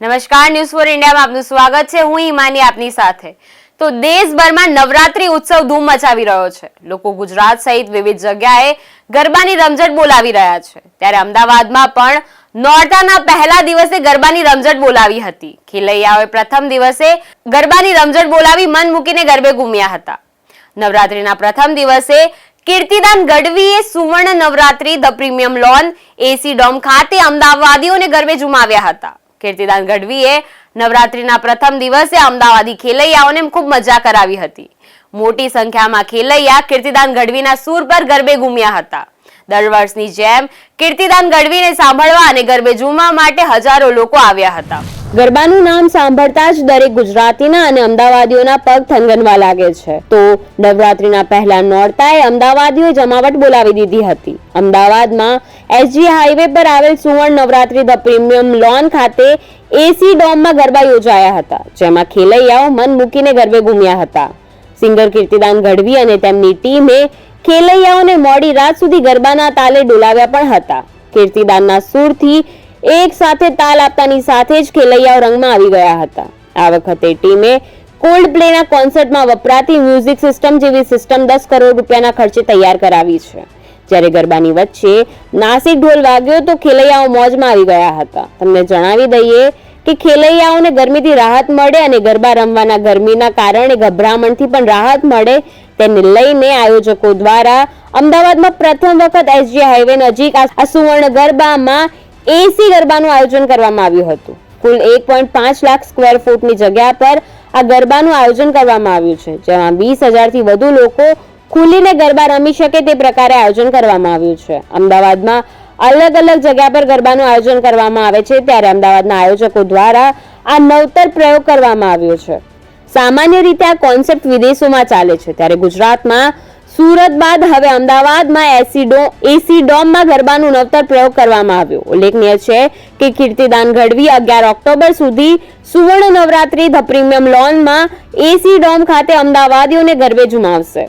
નમસ્કાર news for ઇન્ડિયામાં આપનું સ્વાગત છે. હું હિમાની આપની સાથે. તો દેશભરમાં નવરાત્રી ઉત્સવ ધૂમ મચાવી રહ્યો છે. લોકો ગુજરાત સહિત વિવિધ જગ્યાએ ગરબાની રમઝટ બોલાવી રહ્યા છે. ત્યારે અમદાવાદમાં પણ નોરતાના પહેલા દિવસે ગરબાની રમઝટ બોલાવી હતી. ખેલૈયાઓએ પ્રથમ દિવસે ગરબાની રમઝટ બોલાવી મન મૂકીને ગરબે ઘૂમ્યા હતા. નવરાત્રીના પ્રથમ દિવસે કીર્તિદાન ગઢવીએ સુવર્ણ Navratri, the premium lawn, AC dome ખાતે અમદાવાદીઓને ગરબે ઝુમાવ્યા હતા. કીર્તિદાન ગઢવીએ નવરાત્રીના પ્રથમ દિવસે અમદાવાદી ખેલૈયાઓને ખૂબ મજા કરાવી હતી. મોટી સંખ્યામાં ખેલૈયા કીર્તિદાન ગઢવીના સૂર પર ગરબે ઘૂમ્યા હતા. દર વર્ષની જેમ કીર્તિદાન ગઢવીને સાંભળવા અને ગરબે ઝૂમવા માટે હજારો લોકો આવ્યા હતા. ગરબાનું નામ સાંભળતા જ દરેક ગુજરાતીના અને અમદાવાદીઓના પગ થનગનવા લાગે છે. તો નવરાત્રીના પહેલા નોરતાએ અમદાવાદીઓએ જમાવટ બોલાવી દીધી હતી. અમદાવાદમાં એસજી હાઈવે પર આવેલ સુવર્ણ નવરાત્રી ધ પ્રીમિયમ લોન ખાતે એસી ડોમમાં ગરબા યોજાયા હતા, જેમાં ખેલૈયાઓ મન મૂકીને ગરબે ઘૂમ્યા હતા. સિંગર કીર્તિદાન ગઢવી અને તેમની ટીમે ખેલૈયાઓને મોડી રાત સુધી ગરબાના તાલે ડોલાવ્યા પણ હતા. કીર્તિદાનના સૂરથી એક સાથે તાલ આપતાની સાથે જ ખેલૈયાઓ રંગમાં આવી ગયા હતા. આ વખતે ટીમે કોલ્ડ પ્લેના કોન્સર્ટમાં વપરાતી મ્યુઝિક સિસ્ટમ જેવી સિસ્ટમ દસ કરોડ રૂપિયાના ખર્ચે તૈયાર કરાવી છે. જ્યારે ગરબાની વચ્ચે નાસિક ઢોલ વાગ્યો તો ખેલૈયાઓ મોજમાં આવી ગયા હતા. તમને જણાવી દઈએ કે ખેલૈયાઓને ગરમીથી રાહત મળે અને ગરબા રમવાના ગરમીના કારણે ગભરામણથી પણ રાહત મળે તેને લઈને આયોજકો દ્વારા અમદાવાદમાં પ્રથમ વખત એસજી હાઈવે નજીક આ સુવર્ણ ગરબામાં એસી ગરબાનું આયોજન કરવામાં આવ્યું હતું. કુલ એક પોઈન્ટ પાંચ લાખ સ્ક્વેર ફૂટની જગ્યા પર આ ગરબાનું આયોજન કરવામાં આવ્યું છે, જેમાં વીસ હજારથી વધુ લોકો ખુલીને ગરબા રમી શકે તે પ્રકારે આયોજન કરવામાં આવ્યું છે. અમદાવાદમાં અલગ અલગ જગ્યા પર ગરબાનું આયોજન કરવામાં આવે છે, ત્યારે અમદાવાદના આયોજકો દ્વારા આ નવતર પ્રયોગ કરવામાં આવ્યો છે. સામાન્ય રીતે આ કોન્સેપ્ટ વિદેશોમાં ચાલે છે, ત્યારે ગુજરાતમાં સુરત બાદ હવે અમદાવાદમાં એસીડો એસી ડોમમાં ગરબાનું નવતર પ્રયોગ કરવામાં આવ્યો. ઉલ્લેખનીય છે કે કીર્તિદાન ગઢવી અગિયાર ઓક્ટોબર સુધી સુવર્ણ નવરાત્રી ધ પ્રીમિયમ લોનમાં એસી ડોમ ખાતે અમદાવાદીઓને ગરબે ઝુમાવશે.